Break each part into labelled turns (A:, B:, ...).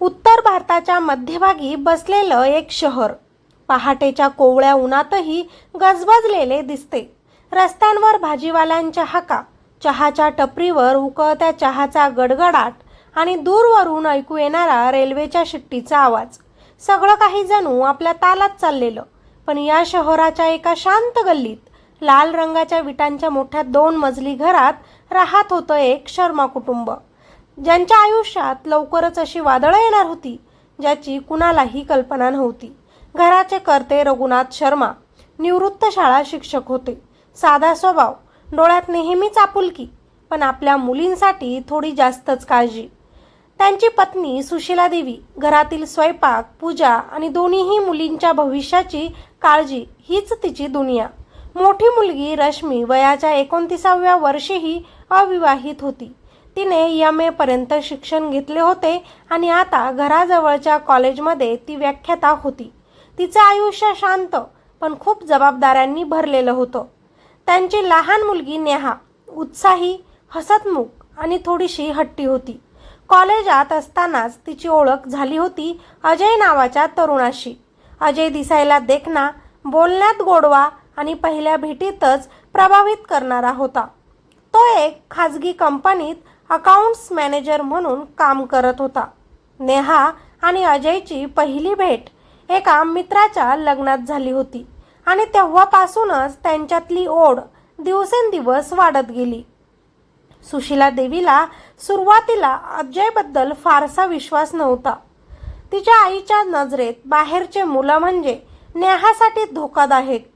A: उत्तर भारताच्या मध्यभागी बसलेलं एक शहर. पहाटेच्या कोवळ्या उन्हातही गजबजलेले दिसते. रस्त्यांवर भाजीवाल्यांच्या हाका चहाच्या टपरीवर उकळत्या चहाचा गडगडाट आणि दूरवरून ऐकू येणारा रेल्वेच्या शिट्टीचा आवाज. सगळं काही जणू आपल्या तालात चाललेलं पण या शहराच्या एका शांत गल्लीत लाल रंगाच्या विटांच्या मोठ्या दोन मजली घरात राहत होतं एक शर्मा कुटुंब. ज्यांच्या आयुष्यात लवकरच अशी वादळं येणार होती ज्याची कुणालाही कल्पना नव्हती. घराचे कर्ते रघुनाथ शर्मा निवृत्त शाळा शिक्षक होते. साधा स्वभाव डोळ्यात नेहमीच आपुलकी पण आपल्या मुलींसाठी थोडी जास्तच काळजी. त्यांची पत्नी सुशीला देवी घरातील स्वयंपाक पूजा आणि दोन्हीही मुलींच्या भविष्याची काळजी हीच तिची दुनिया. मोठी मुलगी रश्मी वयाच्या एकोणतीसाव्या वर्षीही अविवाहित होती. तिने यम एपर्यंत शिक्षण घेतले होते आणि आता घराजवळच्या कॉलेजमध्ये ती व्याख्याता होती. तिचं आयुष्य शांत पण खूप जबाबदाऱ्यांनी भरलेलं होतं. त्यांची लहान मुलगी नेहा उत्साही हसतमुख आणि थोडीशी हट्टी होती. कॉलेजात असतानाच तिची ओळख झाली होती अजय नावाच्या तरुणाशी. अजय दिसायला देखना बोलण्यात गोडवा आणि पहिल्या भेटीतच प्रभावित करणारा होता. तो एक खाजगी कंपनीत अकाउंट्स मॅनेजर म्हणून काम करत होता. नेहा आणि अजयची पहिली भेट एका मित्राच्या लग्नात झाली होती आणि तेव्हापासूनच त्यांच्यातली ओढ दिवसेंदिवस वाढत गेली. सुशीला देवीला सुरुवातीला अजयबद्दल फारसा विश्वास नव्हता. तिच्या आईच्या नजरेत बाहेरचे मुलं म्हणजे नेहासाठी धोकादायक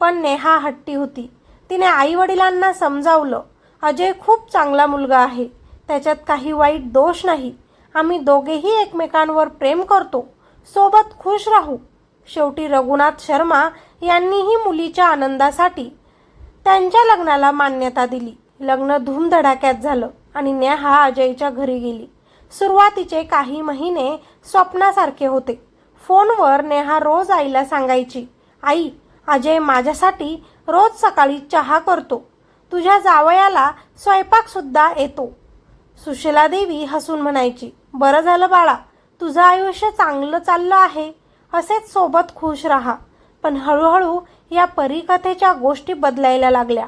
A: पण नेहा हट्टी होती. तिने आईवडिलांना समजावलं अजय खूप चांगला मुलगा आहे. त्याच्यात काही वाईट दोष नाही. आम्ही दोघेही एकमेकांवर प्रेम करतो. सोबत खुश राहू. शेवटी रघुनाथ शर्मा यांनीही मुलीच्या आनंदासाठी त्यांच्या लग्नाला मान्यता दिली. लग्न धूमधडाक्यात झालं आणि नेहा अजयच्या घरी गेली. सुरुवातीचे काही महिने स्वप्नासारखे होते. फोनवर नेहा रोज आईला सांगायची आई अजय माझ्यासाठी रोज सकाळी चहा करतो. तुझ्या जावयाला स्वयंपाकसुद्धा येतो. सुशीला देवी हसून म्हणायची बरं झालं बाळा तुझं आयुष्य चांगलं चाललं आहे असेच सोबत खुश राहा. पण हळूहळू या परीकथेच्या गोष्टी बदलायला लागल्या.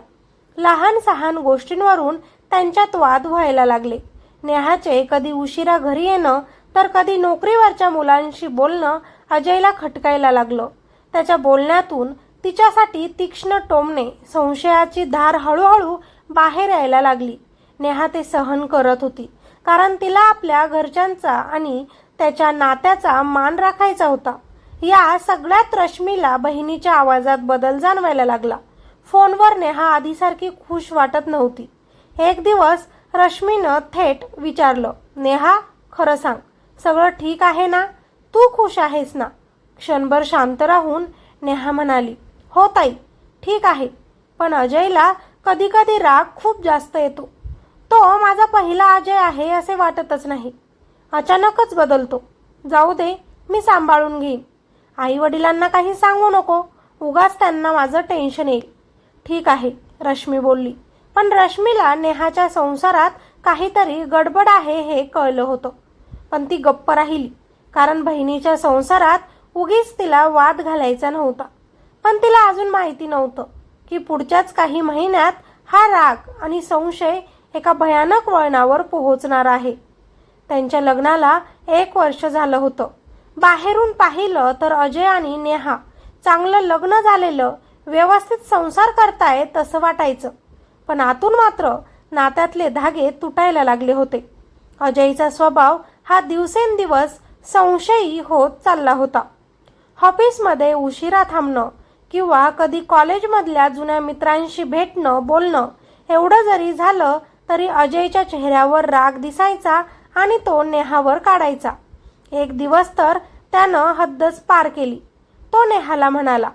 A: लहान सहान गोष्टींवरून त्यांच्यात वाद व्हायला लागले. नेहाचे कधी उशिरा घरी येणं तर कधी नोकरीवरच्या मुलांशी बोलणं अजयला खटकायला लागलं. त्याच्या बोलण्यातून तिच्यासाठी तीक्ष्ण टोमणे संशयाची धार हळूहळू बाहेर यायला लागली. नेहा ते सहन करत होती. कारण तिला आपल्या घरच्यांचा आणि त्याच्या नात्याचा मान राखायचा होता. या सगळ्यात रश्मीला बहिणीच्या आवाजात बदल जाणवायला लागला. फोनवर नेहा आधीसारखी खुश वाटत नव्हती. एक दिवस रश्मीनं थेट विचारलं नेहा खरं सांग सगळं ठीक आहे ना? तू खुश आहेस ना? क्षणभर शांत राहून नेहा म्हणाली हो ताई ठीक आहे. पण अजयला कधी कधी राग खूप जास्त येतो. तो माझा पहिला अजय आहे असे वाटतच नाही. अचानकच बदलतो. जाऊ दे मी सांभाळून घेईन. आई वडिलांना काही सांगू नको. उगाच त्यांना माझं टेन्शन येईल. ठीक आहे रश्मी बोलली. पण रश्मीला नेहाच्या संसारात काहीतरी गडबड आहे हे कळलं होतं. पण ती गप्प राहिली. कारण बहिणीच्या संसारात उगीच तिला वाद घालायचा नव्हता. पण तिला अजून माहिती नव्हतं की पुढच्याच काही महिन्यात हा राग आणि संशय एका भयानक वळणावर पोहोचणार आहे. त्यांच्या लग्नाला एक वर्ष झालं होतं. बाहेरून पाहिलं तर अजय आणि नेहा चांगलं लग्न झालेलं व्यवस्थित संसार करतायत तसं वाटायचं. पण आतून मात्र नात्यातले धागे तुटायला लागले होते. अजयचा स्वभाव हा दिवसेंदिवस संशयी होत चालला होता. ऑफिसमध्ये उशिरा थांबणं किंवा कधी कॉलेजमधल्या जुन्या मित्रांशी भेटणं बोलणं एवढं जरी झालं तरी अजयच्या चेहऱ्यावर राग दिसायचा आणि तो नेहावर काढायचा. एक दिवस तर त्यानं हद्दच पार केली. तो नेहाला म्हणाला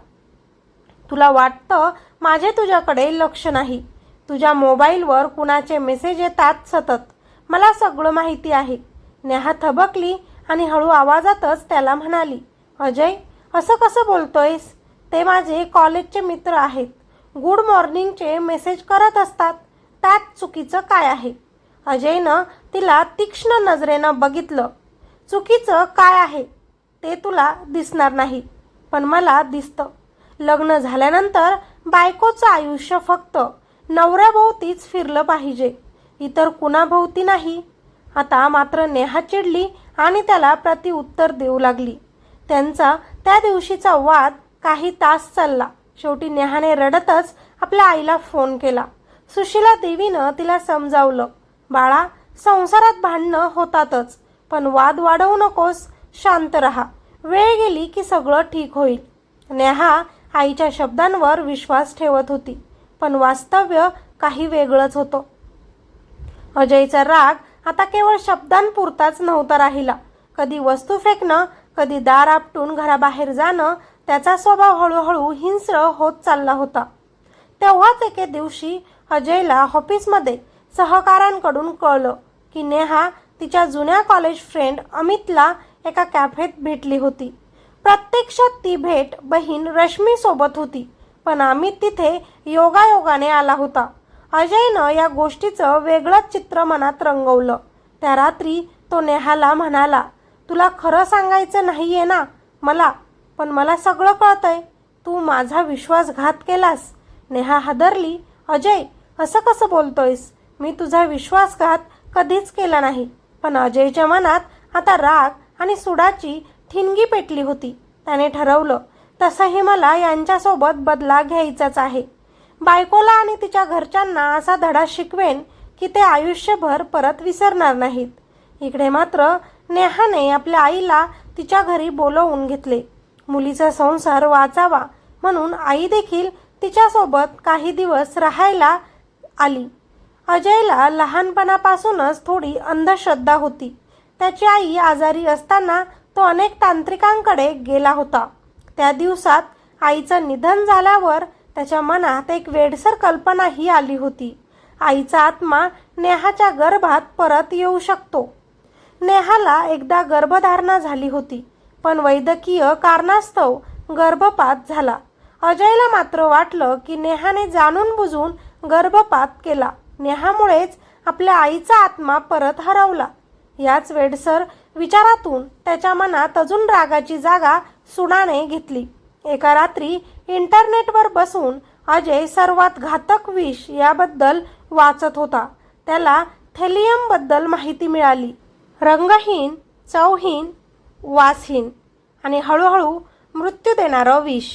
A: तुला वाटतं माझे तुझ्याकडे लक्ष नाही. तुझ्या मोबाईलवर कुणाचे मेसेज येतात सतत. मला सगळं माहिती आहे. नेहा थबकली आणि हळू आवाजातच त्याला म्हणाली अजय असं कसं बोलतोयस? ते माझे कॉलेजचे मित्र आहेत. गुड मॉर्निंगचे मेसेज करत असतात. त्यात चुकीचं काय आहे? अजयनं तिला तीक्ष्ण नजरेनं बघितलं. चुकीचं काय आहे? ते तुला दिसणार नाही पण मला दिसतं. लग्न झाल्यानंतर बायकोचं आयुष्य फक्त नवऱ्याभोवतीच फिरलं पाहिजे. इतर कुणाभोवती नाही. आता मात्र नेहा चिडली आणि त्याला प्रतिउत्तर देऊ लागली. त्यांचा त्या दिवशीचा वाद काही तास चालला. शेवटी नेहाने रडतच आपल्या आईला फोन केला. सुशीला देवीनं तिला समजावलं बाळा संसारात भांडणं होतातच पण वाद वाढवू नकोस शांत रहा. वेळ गेली की सगळं ठीक होईल. नेहा आईच्या शब्दांवर विश्वास ठेवत होती पण वास्तव्य काही वेगळंच होतं. अजयचा राग आता केवळ शब्दांपुरताच नव्हता राहिला. कधी वस्तू फेकणं कधी दार आपटून घराबाहेर जाणं त्याचा स्वभाव हळूहळू हिंस्र होत चालला होता. तेव्हाच एके दिवशी अजयला ऑफिसमध्ये सहकाऱ्यांकडून कळलं की नेहा तिच्या जुन्या कॉलेज फ्रेंड अमितला एका कॅफेत भेटली होती. प्रत्यक्षात ती भेट बहीण रश्मीसोबत होती पण अमित तिथे योगायोगाने आला होता. अजयनं या गोष्टीचं वेगळंच चित्र मनात रंगवलं. त्या रात्री तो नेहाला म्हणाला तुला खरं सांगायचं नाही आहे ना मला पण मला सगळं कळतंय. तू माझा विश्वासघात केलास. नेहा हादरली अजय असं कसं बोलतोयस? मी तुझा विश्वासघात कधीच केला नाही. पण अजयच्या मनात आता राग आणि सुडाची ठिणगी पेटली होती. त्याने ठरवलं तसंही मला यांच्यासोबत बदला घ्यायचाच आहे. बायकोला आणि तिच्या घरच्यांना असा धडा शिकवेन की ते आयुष्यभर परत विसरणार नाहीत. इकडे मात्र नेहाने आपल्या आईला तिच्या घरी बोलवून घेतले. मुलीचा संसार वाचावा म्हणून आई देखील तिच्यासोबत काही दिवस राहायला आली. अजयला लहानपणापासूनच थोडी अंधश्रद्धा होती. त्याची आई आजारी असताना तो अनेक तांत्रिकांकडे गेला होता. त्या दिवसात आईचं निधन झाल्यावर त्याच्या मनात एक वेडसर कल्पनाही आली होती. आईचा आत्मा नेहाच्या गर्भात परत येऊ शकतो. नेहाला एकदा गर्भधारणा झाली होती पण वैद्यकीय कारणास्तव गर्भपात झाला. अजयला मात्र वाटलं की नेहाने जाणून बुजून गर्भपात केला. नेहामुळेच आपल्या आईचा आत्मा परत हरवला. याच वेडसर विचारातून त्याच्या मनात अजून रागाची जागा सुडाने घेतली. एका रात्री इंटरनेटवर बसून अजय सर्वात घातक विष याबद्दल वाचत होता. त्याला थेलियमबद्दल माहिती मिळाली. रंगहीन चवहीन वासहीन आणि हळूहळू मृत्यू देणारं विष.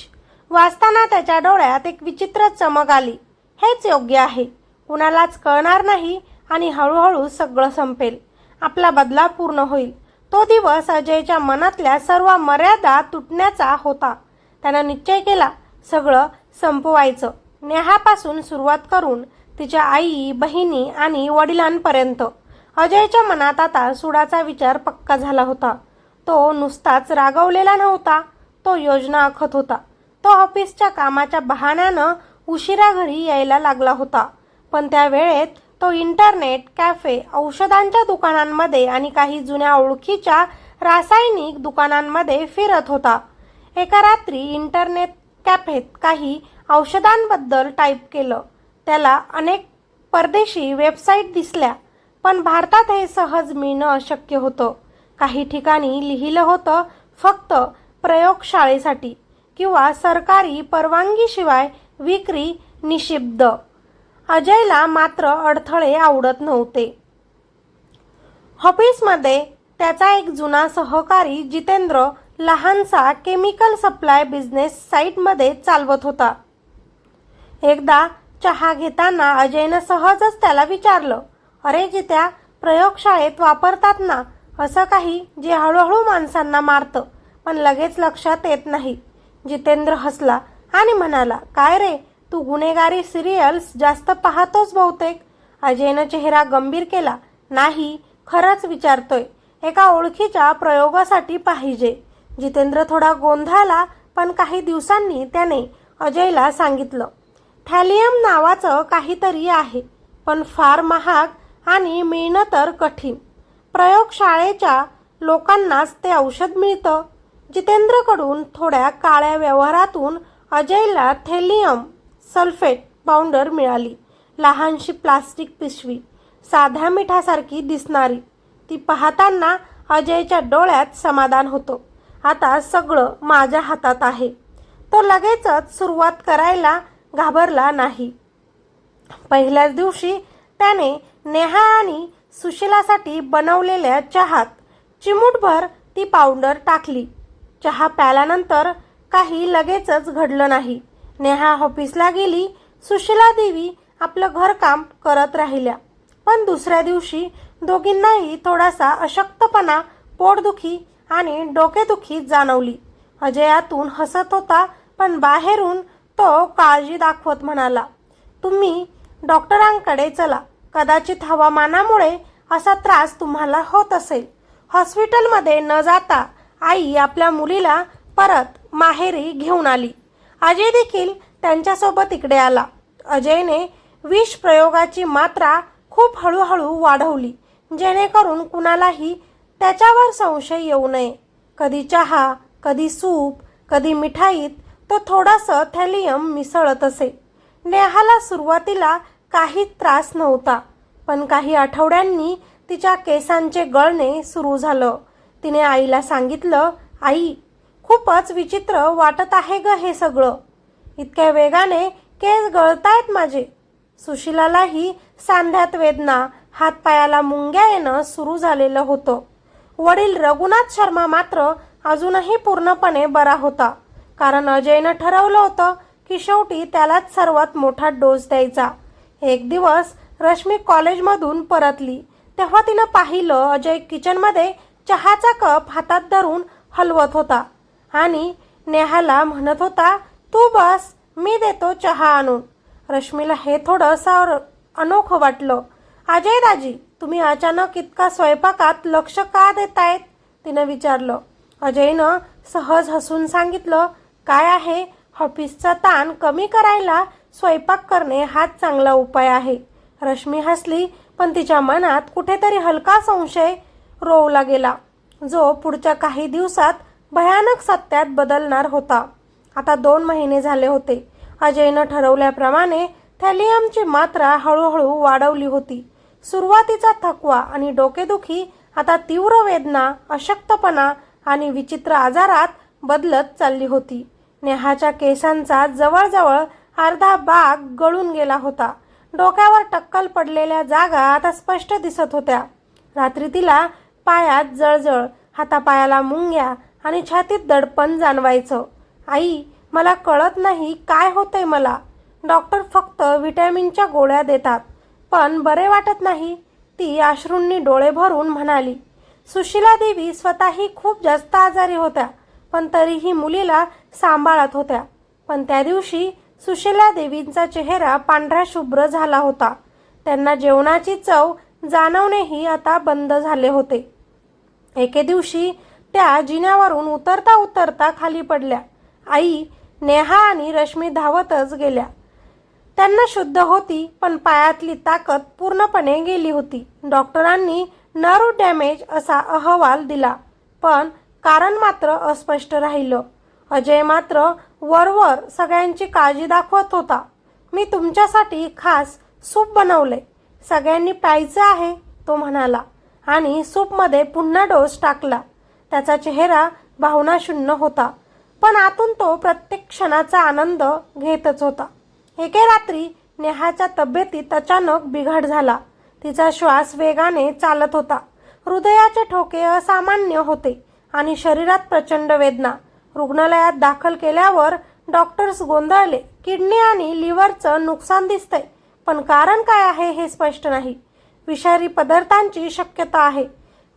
A: वाचताना त्याच्या डोळ्यात एक विचित्र चमक आली. हेच योग्य आहे. कुणालाच कळणार नाही आणि हळूहळू सगळं संपेल. आपला बदला पूर्ण होईल. तो दिवस अजयच्या मनातल्या सर्व मर्यादा तुटण्याचा होता. त्यानं निश्चय केला सगळं संपवायचं. नेहापासून सुरुवात करून तिच्या आई बहिणी आणि वडिलांपर्यंत. अजयच्या मनात आता सुडाचा विचार पक्का झाला होता. तो नुसताच रागवलेला नव्हता. तो योजना आखत होता. तो ऑफिसच्या कामाच्या बहाण्यानं उशिरा घरी यायला लागला होता. पण त्या वेळेत तो इंटरनेट कॅफे औषधांच्या दुकानांमध्ये आणि काही जुन्या ओळखीच्या रासायनिक दुकानांमध्ये फिरत होता. एका रात्री इंटरनेट कॅफेत काही औषधांबद्दल टाईप केलं. त्याला अनेक परदेशी वेबसाईट दिसल्या पण भारतात हे सहज मिळणं अशक्य होतं. काही ठिकाणी लिहिलं होतं फक्त प्रयोगशाळेसाठी. किंवा सरकारी परवानगीशिवाय विक्री निषिद्ध. अजयला मात्र अडथळे आवडत नव्हते. ऑफिसमध्ये त्याचा एक जुना सहकारी जितेंद्र लहानसा केमिकल सप्लाय बिझनेस साईटमध्ये चालवत होता. एकदा चहा घेताना अजयनं सहजच त्याला विचारलं अरे जित्या प्रयोगशाळेत वापरतात ना? असं काही जे हळूहळू माणसांना मारतं पण लगेच लक्षात येत नाही. जितेंद्र हसला आणि म्हणाला काय रे तू गुन्हेगारी सिरियल्स जास्त पाहतोस बहुतेक. अजयनं चेहरा गंभीर केला नाही खरंच विचारतोय एका ओळखीच्या प्रयोगासाठी पाहिजे. जितेंद्र थोडा गोंधळला पण काही दिवसांनी त्याने अजयला सांगितलं थॅलियम नावाचं काहीतरी आहे पण फार महाग आणि मिळणं तर कठीण. प्रयोगशाळेच्या लोकांनाच ते औषध मिळतं जितेंद्रकडून थोड्या काळ्या व्यवहारातून अजयला थेलियम सल्फेट पावडर मिळाली. लहानशी प्लास्टिक पिशवी साध्या मिठासारखी दिसणारी. ती पाहताना अजयच्या डोळ्यात समाधान होतं. आता सगळं माझ्या हातात आहे. तो लगेचच सुरुवात करायला घाबरला नाही. पहिल्याच दिवशी त्याने नेहा आणि सुशिलासाठी बनवलेल्या चहात चिमूटभर ती पावडर टाकली. चहा प्याल्यानंतर काही लगेचच घडलं नाही. नेहा ऑफिसला गेली सुशीला देवी आपलं घरकाम करत राहिल्या. पण दुसऱ्या दिवशी दोघींनाही थोडासा अशक्तपणा पोटदुखी आणि डोकेदुखी जाणवली. अजयातून हसत होता पण बाहेरून तो काळजी दाखवत म्हणाला तुम्ही डॉक्टरांकडे चला. कदाचित हवामानामुळे असा त्रास तुम्हाला होत असेल. हॉस्पिटलमध्ये न जाता आई आपल्या मुलीला परत माहेरी घेऊन आली. अजय देखील त्यांच्यासोबत इकडे आला. अजयने विष प्रयोगाची मात्रा खूप हळूहळू वाढवली जेणेकरून कुणालाही त्याच्यावर संशय येऊ नये. कधी चहा कधी सूप कधी मिठाईत तो थोडासा थॅलियम मिसळत असे. नेहाला सुरुवातीला काही त्रास नव्हता पण काही आठवड्यांनी तिच्या केसांचे गळणे सुरू झालं. तिने आईला सांगितलं आई खूपच विचित्र वाटत आहे ग हे सगळं. इतक्या वेगाने केस गळतायत माझे. सुशिलालाही सांध्यात वेदना हातपायाला मुंग्या येणं सुरू झालेलं होतं. वडील रघुनाथ शर्मा मात्र अजूनही पूर्णपणे बरा होता. कारण अजयनं ठरवलं होतं की शेवटी त्यालाच सर्वात मोठा डोस द्यायचा. एक दिवस रश्मी कॉलेजमधून परतली. तेव्हा तिनं पाहिलं अजय किचनमध्ये चहाचा कप हातात धरून हलवत होता. आणि नेहाला म्हणत होता तू बस मी देतो चहा आणून. रश्मीला हे थोडंसं अनोखं वाटलं. अजय दाजी तुम्ही अचानक इतका स्वयंपाकात लक्ष का देतायत? तिनं विचारलं. अजयनं सहज हसून सांगितलं काय आहे? ऑफिसचा ताण कमी करायला स्वयंपाक करणे हाच चांगला उपाय आहे. रश्मी हसली पण तिच्या मनात कुठेतरी हलका संशय रोवला गेला. जो पुढच्या काही दिवसात भयानक सत्यात बदलणार होता. आता दोन महिने झाले होते. अजयनं ठरवल्याप्रमाणे थॅलियमची मात्रा हळूहळू वाढवली होती. सुरुवातीचा थकवा आणि डोकेदुखी आता तीव्र वेदना अशक्तपणा आणि विचित्र आजारात बदलत चालली होती. नेहाच्या केसांचा जवळजवळ अर्धा भाग गळून गेला होता. डोक्यावर टक्कल पडलेल्या जागा आता स्पष्ट दिसत होत्या. रात्री तिला पायात जळजळ हातापायाला मुंग्या आणि छातीत दडपण जाणवायचं. आई मला कळत नाही काय होतंय मला. डॉक्टर फक्त व्हिटॅमिनच्या गोळ्या देतात. पण बरे वाटत नाही. ती अश्रूंनी डोळे भरून म्हणाली. सुशीला देवी स्वतःही खूप जास्त आजारी होत्या पण तरीही मुलीला सांभाळत होत्या. पण त्या दिवशी सुशीला देवींचा चेहरा पांढरा शुभ्र झाला होता. त्यांना जेवणाची चव जाणवणेही आता बंद झाले होते. एके दिवशी त्या जिन्यावरून उतरता उतरता खाली पडल्या. आई नेहा आणि रश्मी धावतच गेल्या. त्यांना शुद्ध होती पण पायातली ताकद पूर्णपणे गेली होती. डॉक्टरांनी नर्व डॅमेज असा अहवाल दिला पण कारण मात्र अस्पष्ट राहिलं. अजय मात्र वरवर सगळ्यांची काळजी दाखवत होता. मी तुमच्यासाठी खास सूप बनवले सगळ्यांनी प्यायचं आहे तो म्हणाला. आणि सूपमध्ये पुन्हा डोस टाकला. त्याचा चेहरा भावनाशून्य होता. पण आतून तो प्रत्येक क्षणाचा आनंद घेतच होता. एके रात्री नेहाच्या तब्येतीत अचानक बिघाड झाला. तिचा श्वास वेगाने चालत होता. हृदयाचे ठोके असामान्य होते आणि शरीरात प्रचंड वेदना. रुग्णालयात दाखल केल्यावर डॉक्टर्स गोंधळले. किडनी आणि लिव्हरचं नुकसान दिसतंय. पण कारण काय आहे हे स्पष्ट नाही. विषारी पदार्थांची शक्यता आहे.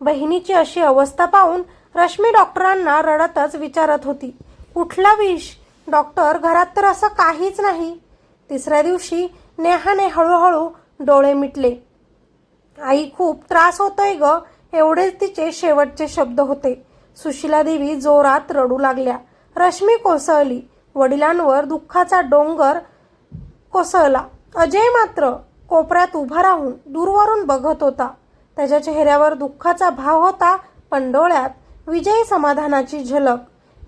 A: बहिणीची अशी अवस्था पाहून रश्मी डॉक्टरांना रडतच विचारत होती. कुठला विष? डॉक्टर घरात तर असं काहीच नाही. तिसऱ्या दिवशी नेहाने हळूहळू डोळे मिटले. आई खूप त्रास होतोय ग एवढेच तिचे शेवटचे शब्द होते. सुशिला देवी जोरात रडू लागल्या. रश्मी कोसळली. वडिलांवर दुःखाचा डोंगर कोसळला. अजय मात्र कोपऱ्यात उभा राहून दूरवरून बघत होता. त्याच्या चेहऱ्यावर दुःखाचा भाव होता पण डोळ्यात विजयी समाधानाची झलक.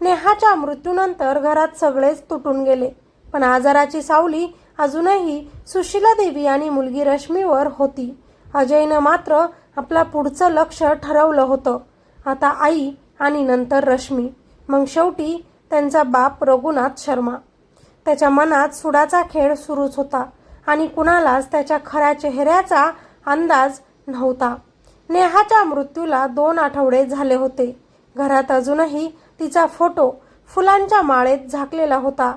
A: नेहाच्या मृत्यूनंतर घरात सगळेच तुटून गेले. पण आजाराची सावली अजूनही सुशीला देवी आणि मुलगी रश्मीवर होती. अजयनं मात्र आपला पुढचं लक्ष ठरवलं होतं. आता आई आणि नंतर रश्मी. मग शेवटी त्यांचा बाप रघुनाथ शर्मा. त्याच्या मनात सुडाचा खेळ सुरूच होता. आणि कुणालाच त्याच्या खऱ्या चेहऱ्याचा अंदाज नव्हता. नेहाच्या मृत्यूला दोन आठवडे झाले होते. घरात अजूनही तिचा फोटो फुलांच्या माळेत झाकलेला होता.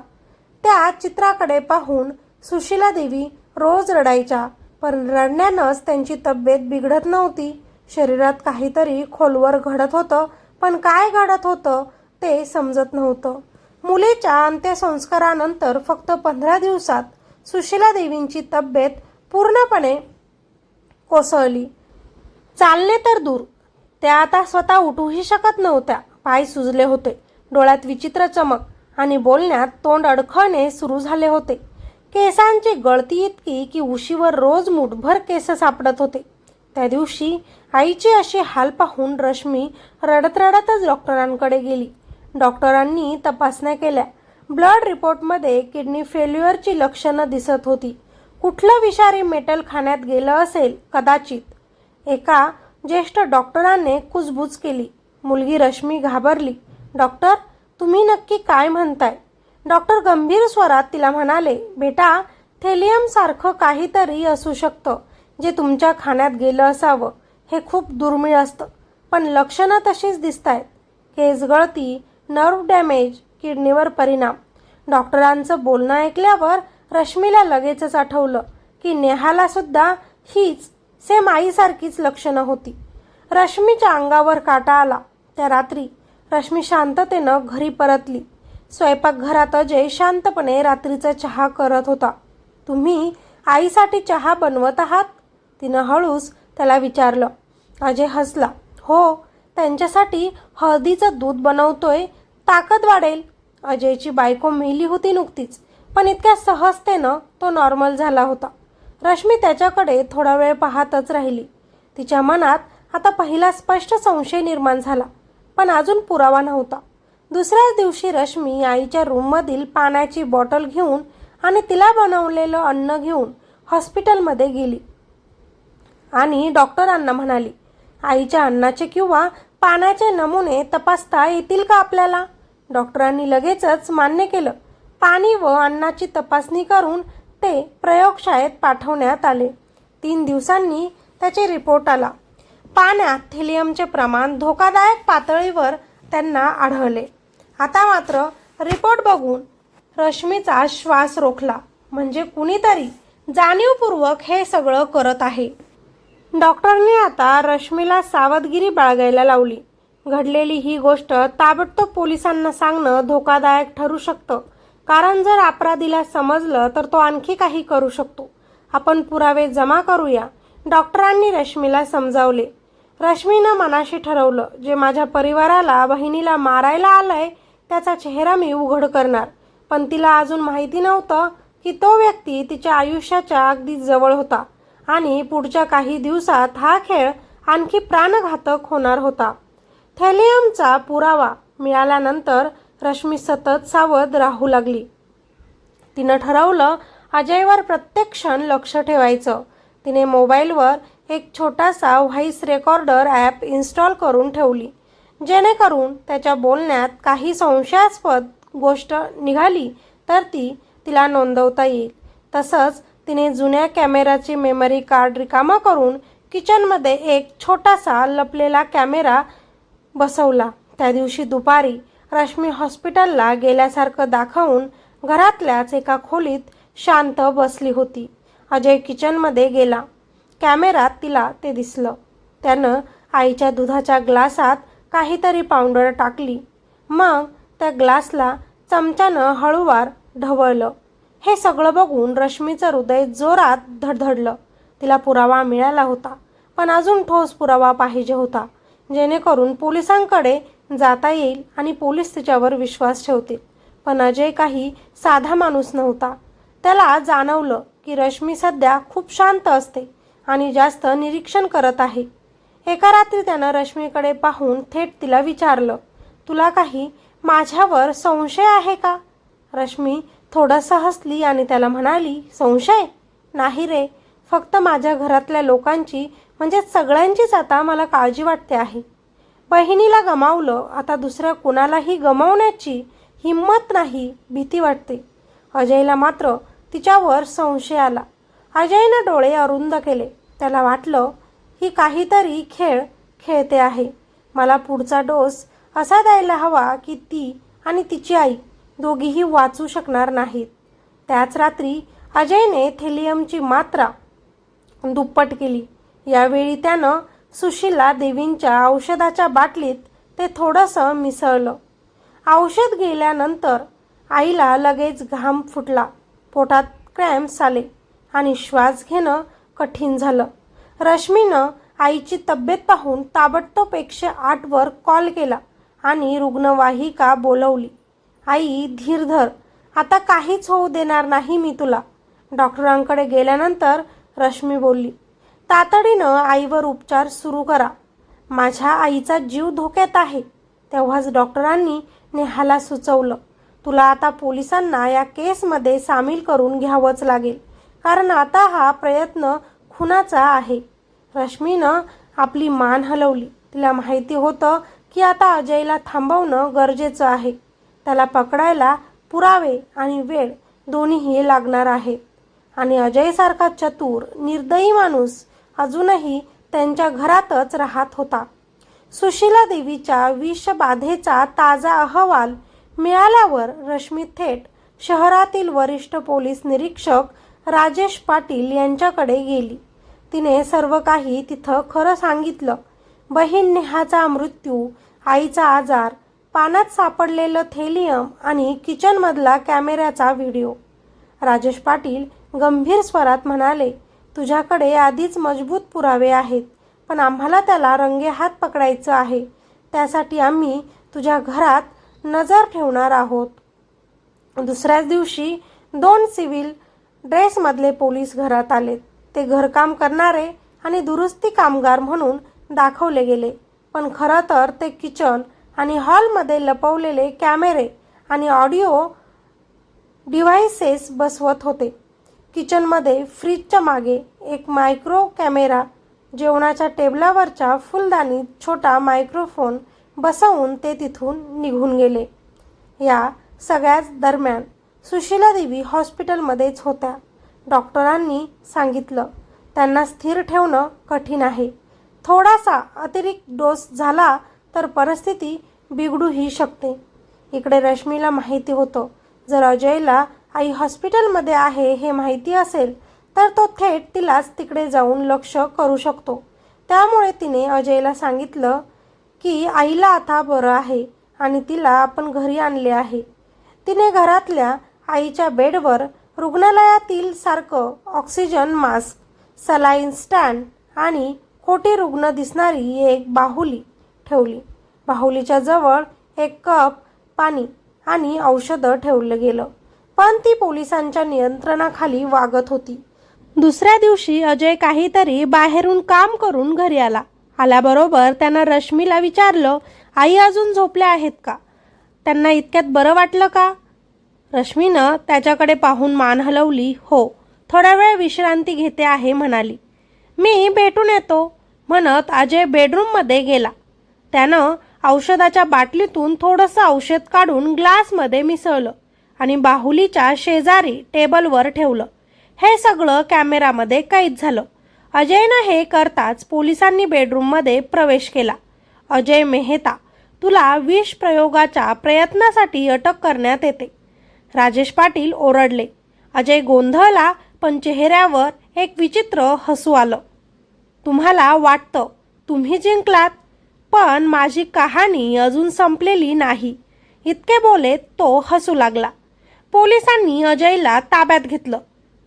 A: त्या चित्राकडे पाहून सुशीला देवी रोज रडायच्या पण रडण्यानंच त्यांची तब्येत बिघडत नव्हती. शरीरात काहीतरी खोलवर घडत होतं पण काय घडत होतं ते समजत नव्हतं. मुलीच्या अंत्यसंस्कारानंतर फक्त पंधरा दिवसात सुशीला देवींची तब्येत पूर्णपणे कोसळली. चालणे तर दूर त्या आता स्वतः उठूही शकत नव्हत्या. पाय सुजले होते. डोळ्यात विचित्र चमक आणि बोलण्यात तोंड अडखळणे सुरू झाले होते. केसांची गळती इतकी की उशीवर रोज मुठभर केस सापडत होते. त्या दिवशी आईची अशी हाल पाहून रश्मी रडत रडतच डॉक्टरांकडे गेली. डॉक्टरांनी तपासण्या केल्या. ब्लड रिपोर्टमध्ये किडनी फेल्युअरची लक्षणं दिसत होती. कुठलं विषारी मेटल खाण्यात गेलं असेल कदाचित? एका ज्येष्ठ डॉक्टराने कुजबूज केली. मुलगी रश्मी घाबरली. डॉक्टर तुम्ही नक्की काय म्हणताय? डॉक्टर गंभीर स्वरात तिला म्हणाले बेटा थेलियमसारखं काहीतरी असू शकतं जे तुमच्या खाण्यात गेलं असावं. हे खूप दुर्मिळ असतं पण लक्षणं तशीच दिसत आहेत केस गळती नर्व डॅमेज किडनीवर परिणाम. डॉक्टरांचं बोलणं ऐकल्यावर रश्मीला लगेचच आठवलं की नेहाला सुद्धा हीच सेम आईसारखीच लक्षणं होती. रश्मीच्या अंगावर काटा आला. त्या रात्री रश्मी शांततेनं घरी परतली. स्वयंपाकघरात अजय शांतपणे रात्रीचा चहा करत होता. तुम्ही आईसाठी चहा बनवत आहात? तिनं हळूच त्याला विचारलं. अजय हसला. हो त्यांच्यासाठी हळदीचं दूध बनवतोय. ताकद वाढेल. अजयची बायको मेली होती नुकतीच पण इतक्या सहजतेनं तो नॉर्मल झाला होता. रश्मी त्याच्याकडे थोडा वेळ पाहतच राहिली. तिच्या मनात आता पहिला स्पष्ट संशय निर्माण झाला पण अजून पुरावा नव्हता. दुसऱ्याच दिवशी रश्मी आईच्या रूममधील पाण्याची बॉटल घेऊन आणि तिला बनवलेलं अन्न घेऊन हॉस्पिटलमध्ये गेली. आणि डॉक्टरांना म्हणाली आईच्या अन्नाचे किंवा पाण्याचे नमुने तपासता येतील का आपल्याला? डॉक्टरांनी लगेचच मान्य केलं. पाणी व अन्नाची तपासणी करून ते प्रयोगशाळेत पाठवण्यात आले. तीन दिवसांनी त्याचे रिपोर्ट आला. पाण्यात थिलियमचे प्रमाण धोकादायक पातळीवर त्यांना आढळले. आता मात्र रिपोर्ट बघून रश्मीचा श्वास रोखला. म्हणजे कुणीतरी जाणीवपूर्वक हे सगळं करत आहे. डॉक्टरने आता रश्मीला सावधगिरी बाळगायला लावली. घडलेली ही गोष्ट ताबडतोब पोलिसांना सांगणं धोकादायक ठरू शकतं. कारण जर अपराधीला समजलं तर तो आणखी काही करू शकतो. आपण पुरावे जमा करूया. डॉक्टरांनी रश्मीला समजावले. रश्मीनं मनाशी ठरवलं जे माझ्या परिवाराला बहिणीला मारायला आलंय त्याचा चेहरा मी उघड करणार. पण तिला अजून माहिती नव्हतं की तो व्यक्ती तिच्या आयुष्याच्या अगदी जवळ होता आणि पुढच्या काही दिवसात हा खेळ आणखी प्राणघातक होणार होता. थॅलियमचा पुरावा मिळाल्यानंतर रश्मी सतत सावध राहू लागली. तिनं ठरवलं अजयवर प्रत्येक क्षण लक्ष ठेवायचं. तिने मोबाईलवर एक छोटासा व्हॉइस रेकॉर्डर ॲप इन्स्टॉल करून ठेवली. जेणेकरून त्याच्या बोलण्यात काही संशयास्पद गोष्ट निघाली तर ती तिला नोंदवता येईल. तसंच तिने जुन्या कॅमेराची मेमरी कार्ड रिकामा करून किचनमध्ये एक छोटासा लपलेला कॅमेरा बसवला. त्या दिवशी दुपारी रश्मी हॉस्पिटलला गेल्यासारखं दाखवून घरातल्याच एका खोलीत शांत बसली होती. अजय किचनमध्ये गेला. कॅमेरात तिला ते दिसलं. त्यानं आईच्या दुधाच्या ग्लासात काहीतरी पावडर टाकली. मग त्या ग्लासला चमच्यानं हळूवार ढवळलं. हे सगळं बघून रश्मीचं हृदय जोरात धडधडलं. तिला पुरावा मिळाला होता पण अजून ठोस पुरावा पाहिजे होता. जेणेकरून पोलिसांकडे जाता येईल आणि पोलीस तिच्यावर विश्वास ठेवतील. पण अजय काही साधा माणूस नव्हता. त्याला जाणवलं की रश्मी सध्या खूप शांत असते आणि जास्त निरीक्षण करत आहे. एका रात्री त्यानं रश्मीकडे पाहून थेट तिला विचारलं तुला काही माझ्यावर संशय आहे का? रश्मी थोडंसं हसली आणि त्याला म्हणाली संशय? नाही रे. फक्त माझ्या घरातल्या लोकांची म्हणजे सगळ्यांचीच आता मला काळजी वाटते आहे. बहिणीला गमावलं आता दुसऱ्या कुणालाही गमावण्याची हिंमत नाही भीती वाटते. अजयला मात्र तिच्यावर संशय आला. अजयनं डोळे अरुंद केले. त्याला वाटलं ही काहीतरी खेळ खेळते आहे. मला पुढचा डोस असा द्यायला हवा की ती आणि तिची आई दोघीही वाचू शकणार नाहीत. त्याच रात्री अजयने थेलियमची मात्रा दुप्पट केली. यावेळी त्यानं सुशीला देवींच्या औषधाच्या बाटलीत ते थोडंसं मिसळलं. औषध गेल्यानंतर आईला लगेच घाम फुटला. पोटात क्रॅम्प्स आले आणि श्वास घेणं कठीण झालं. रश्मीनं आईची तब्येत पाहून ताबडतोब एकशे आठवर कॉल केला आणि रुग्णवाहिका बोलवली. आई धीर धर. आता काहीच होऊ देणार नाही मी तुला. डॉक्टरांकडे गेल्यानंतर रश्मी बोलली तातडीनं आईवर उपचार सुरू करा. माझ्या आईचा जीव धोक्यात आहे तेव्हाच डॉक्टरांनी नेहाला सुचवलं. तुला आता पोलिसांना या केसमध्ये सामील करून घ्यावंच लागेल कारण आता हा प्रयत्न खुनाचा आहे. रश्मीनं आपली मान हलवली. तिला माहिती होतं की आता अजयला थांबवणं गरजेचं आहे. त्याला पकडायला पुरावे आणि वेळ दोन्हीही लागणार आहेत आणि अजयसारखा चतुर निर्दयी माणूस अजूनही त्यांच्या घरातच राहत होता. सुशीला देवीच्या विषबाधेचा ताजा अहवाल मिळाल्यावर रश्मी थेट शहरातील वरिष्ठ पोलीस निरीक्षक राजेश पाटील यांच्याकडे गेली. तिने सर्व काही तिथं खरं सांगितलं. बहीण नेहाचा मृत्यू आईचा आजार पाण्यात सापडलेलं थेलियम आणि किचनमधला कॅमेऱ्याचा व्हिडिओ. राजेश पाटील गंभीर स्वरात म्हणाले तुझ्याकडे आधीच मजबूत पुरावे आहेत पण आम्हाला त्याला रंगे हात पकडायचं आहे. त्यासाठी आम्ही तुझ्या घरात नजर ठेवणार आहोत. दुसऱ्याच दिवशी दोन सिव्हिल ड्रेसमधले पोलीस घरात आले. ते घरकाम करणारे आणि दुरुस्ती कामगार म्हणून दाखवले गेले. पण खरं तर ते किचन आणि हॉलमध्ये लपवलेले कॅमेरे आणि ऑडिओ डिव्हाइसेस बसवत होते. किचनमध्ये फ्रीजच्या मागे एक मायक्रो कॅमेरा जेवणाच्या टेबलावरच्या फुलदाणीत छोटा मायक्रोफोन बसवून ते तिथून निघून गेले. या सगळ्याच दरम्यान सुशीला देवी हॉस्पिटलमध्येच होत्या. डॉक्टरांनी सांगितलं त्यांना स्थिर ठेवणं कठीण आहे. थोडासा अतिरिक्त डोस झाला तर परिस्थिती बिघडूही शकते. इकडे रश्मीला माहिती होतं जर अजयला आई हॉस्पिटलमध्ये आहे हे माहिती असेल तर तो थेट तिलाच तिकडे जाऊन लक्ष करू शकतो. त्यामुळे तिने अजयला सांगितलं की आईला आता बरं आहे आणि तिला आपण घरी आणले आहे. तिने घरातल्या आईच्या बेडवर रुग्णालयातील सारखं ऑक्सिजन मास्क सलाईन स्टँड आणि खोटी रुग्ण दिसणारी एक बाहुली ठेवली. बाहुलीच्या जवळ एक कप पाणी आणि औषधं ठेवलं गेलं. पण ती पोलिसांच्या नियंत्रणाखाली वागत होती. दुसऱ्या दिवशी अजय काहीतरी बाहेरून काम करून घरी आला. आल्याबरोबर त्यानं रश्मीला विचारलं आई अजून झोपल्या आहेत का? त्यांना इतक्यात बरं वाटलं का? रश्मीनं त्याच्याकडे पाहून मान हलवली हो थोडा वेळ विश्रांती घेते आहे म्हणाली. मी भेटून येतो म्हणत अजय बेडरूममध्ये गेला. त्यानं औषधाच्या बाटलीतून थोडंसं औषध काढून ग्लासमध्ये मिसळलं. आणि बाहुलीच्या शेजारी टेबलवर ठेवलं. हे सगळं कॅमेरामध्ये कैद झालं. अजयनं हे करताच पोलिसांनी बेडरूममध्ये प्रवेश केला. अजय मेहता तुला विष प्रयोगाच्या प्रयत्नासाठी अटक करण्यात येते. राजेश पाटील ओरडले. अजय गोंधळला पण चेहऱ्यावर एक विचित्र हसू आलं. तुम्हाला वाटतं तुम्ही जिंकलात पण माझी कहाणी अजून संपलेली नाही. इतके बोलेत तो हसू लागला. पोलिसांनी अजयला ताब्यात घेतलं.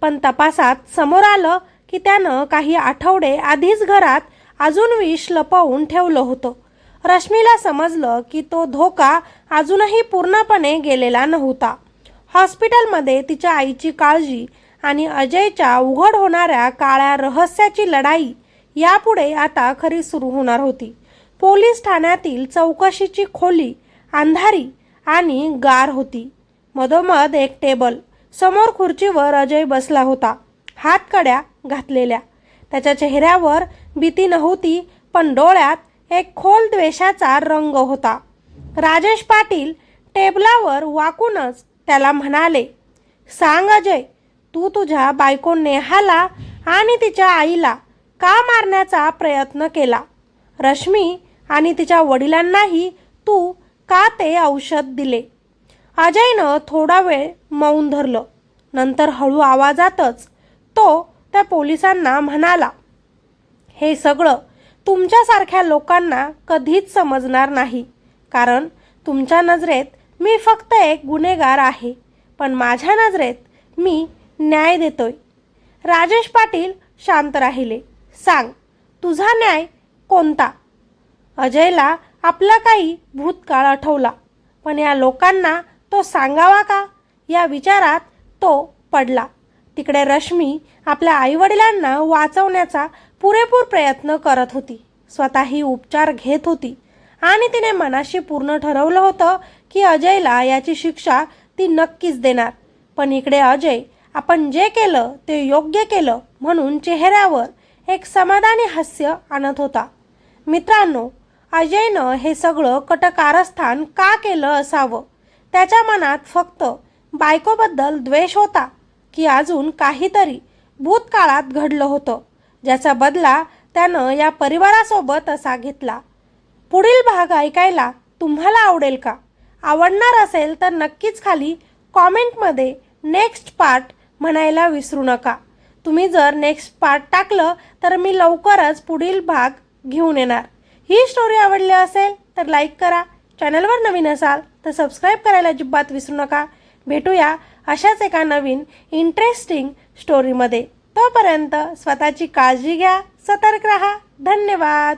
A: पण तपासात समोर आलं की त्यानं काही आठवडे आधीच घरात अजून विष लपवून ठेवलं होतं. रश्मीला समजलं की तो धोका अजूनही पूर्णपणे गेलेला नव्हता. हॉस्पिटलमध्ये तिच्या आईची काळजी आणि अजयच्या उघड होणाऱ्या काळ्या रहस्याची लढाई यापुढे आता खरी सुरू होणार होती. पोलीस ठाण्यातील चौकशीची खोली अंधारी आणि गार होती. मधोमध एक टेबल. समोर खुर्चीवर अजय बसला होता. हातकड्या घातलेल्या. त्याच्या चेहऱ्यावर भीती नव्हती पण डोळ्यात एक खोल द्वेषाचा रंग होता. राजेश पाटील टेबलावर वाकूनच त्याला म्हणाले सांग अजय तू तुझ्या बायको नेहाला आणि तिच्या आईला का मारण्याचा प्रयत्न केला? रश्मी आणि तिच्या वडिलांनाही तू का ते औषध दिले? अजयनं थोडा वेळ मौन धरलं. नंतर हळू आवाजातच तो त्या पोलिसांना म्हणाला हे सगळं तुमच्यासारख्या लोकांना कधीच समजणार नाही. कारण तुमच्या नजरेत मी फक्त एक गुन्हेगार आहे पण माझ्या नजरेत मी न्याय देतोय. राजेश पाटील शांत राहिले. सांग तुझा न्याय कोणता? अजयला आपला काही भूतकाळ आठवला पण या लोकांना तो सांगावा का? या विचारात तो पडला. तिकडे रश्मी आपल्या आईवडिलांना वाचवण्याचा पुरेपूर प्रयत्न करत होती. स्वतःही उपचार घेत होती. आणि तिने मनाशी पूर्ण ठरवलं होतं की अजयला याची शिक्षा ती नक्कीच देणार. पण इकडे अजय आपण जे केलं ते योग्य केलं म्हणून चेहऱ्यावर एक समाधानी हास्य आणत होता. मित्रांनो अजयनं हे सगळं कटकारस्थान का केलं असावं? त्याच्या मनात फक्त बायकोबद्दल द्वेष होता की अजून काहीतरी भूतकाळात घडलं होतं ज्याचा बदला त्यानं या परिवारासोबत असा घेतला. पुढील भाग ऐकायला तुम्हाला आवडेल का? आवडणार असेल तर नक्कीच खाली कॉमेंटमध्ये नेक्स्ट पार्ट म्हणायला विसरू नका. तुम्ही जर नेक्स्ट पार्ट टाकलं तर मी लवकरच पुढील भाग घेऊन येणार. ही स्टोरी आवडली असेल तर लाईक करा. चॅनलवर नवीन असाल तर सबस्क्राईब करायला अजिबात विसरू नका. भेटूया अशाच एका नवीन इंटरेस्टिंग स्टोरीमध्ये तोपर्यंत स्वतःची काळजी घ्या सतर्क राहा. धन्यवाद.